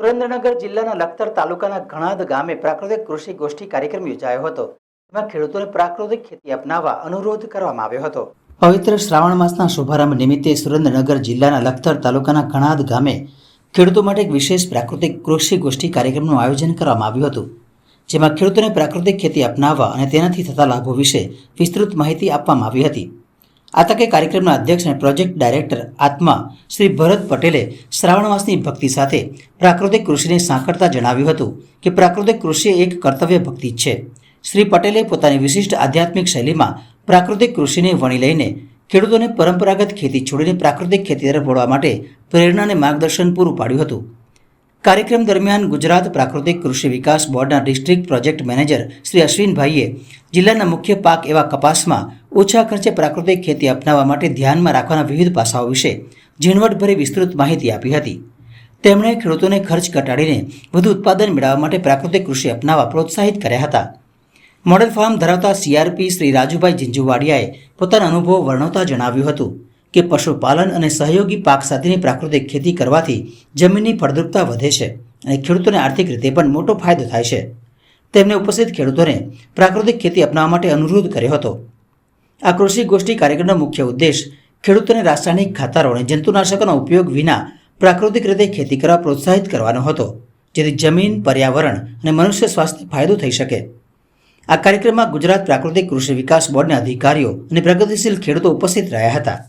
સુરેન્દ્રનગર જિલ્લાના લખતર તાલુકાના ઘણાદ ગામે પ્રાકૃતિક કૃષિ ગોષ્ઠી કાર્યક્રમ યોજાયો હતો. તેમાં ખેડૂતોને પ્રાકૃતિક ખેતી અપનાવવા અનુરોધ કરવામાં આવ્યો હતો. પવિત્ર શ્રાવણ માસના શુભારંભ નિમિત્તે સુરેન્દ્રનગર જિલ્લાના લખતર તાલુકાના ઘણાદ ગામે ખેડૂતો માટે એક વિશેષ પ્રાકૃતિક કૃષિ ગોષ્ઠી કાર્યક્રમનું આયોજન કરવામાં આવ્યું હતું. જેમાં ખેડૂતોને પ્રાકૃતિક ખેતી અપનાવવા અને તેનાથી થતા લાભો વિશે વિસ્તૃત માહિતી આપવામાં આવી હતી. આ તકે કાર્યક્રમના અધ્યક્ષ અને પ્રોજેક્ટ ડાયરેક્ટર આત્મા શ્રી ભરત પટેલે શ્રાવણ માસની ભક્તિ સાથે પ્રાકૃતિક કૃષિને સાંકળતા જણાવ્યું હતું કે પ્રાકૃતિક કૃષિ એક કર્તવ્ય ભક્તિ છે. શ્રી પટેલે પોતાની વિશિષ્ટ આધ્યાત્મિક શૈલીમાં પ્રાકૃતિક કૃષિને વણી લઈને ખેડૂતોને પરંપરાગત ખેતી છોડીને પ્રાકૃતિક ખેતી તરફ વળવા માટે પ્રેરણા અને માર્ગદર્શન પૂરું પાડ્યું હતું. કાર્યક્રમ દરમિયાન ગુજરાત પ્રાકૃતિક કૃષિ વિકાસ બોર્ડના ડિસ્ટ્રિક્ટ પ્રોજેક્ટ મેનેજર શ્રી અશ્વિનભાઈએ જિલ્લાના મુખ્ય પાક એવા કપાસમાં ઓછા ખર્ચે પ્રાકૃતિક ખેતી અપનાવવા માટે ધ્યાનમાં રાખવાના વિવિધ પાસાઓ વિશે ઝીણવટભરી વિસ્તૃત માહિતી આપી હતી. તેમણે ખેડૂતોને ખર્ચ ઘટાડીને વધુ ઉત્પાદન મેળવવા માટે પ્રાકૃતિક કૃષિ અપનાવવા પ્રોત્સાહિત કર્યા હતા. મોડેલ ફાર્મ ધરાવતા સીઆરપી શ્રી રાજુભાઈ જીંજુવાડિયાએ પોતાના અનુભવ વર્ણવતા જણાવ્યું હતું. કે પશુપાલન અને સહયોગી પાક સાથેની પ્રાકૃતિક ખેતી કરવાથી જમીનની ફળદ્રુપતા વધે છે અને ખેડૂતોને આર્થિક રીતે પણ મોટો ફાયદો થાય છે. તેમણે ઉપસ્થિત ખેડૂતોને પ્રાકૃતિક ખેતી અપનાવવા માટે અનુરોધ કર્યો હતો. આ કૃષિ ગોષ્ઠી કાર્યક્રમનો મુખ્ય ઉદ્દેશ ખેડૂતોને રાસાયણિક ખાતરો અને જંતુનાશકોનો ઉપયોગ વિના પ્રાકૃતિક રીતે ખેતી કરવા પ્રોત્સાહિત કરવાનો હતો, જેથી જમીન, પર્યાવરણ અને મનુષ્ય સ્વાસ્થ્ય ફાયદો થઈ શકે. આ કાર્યક્રમમાં ગુજરાત પ્રાકૃતિક કૃષિ વિકાસ બોર્ડના અધિકારીઓ અને પ્રગતિશીલ ખેડૂતો ઉપસ્થિત રહ્યા હતા.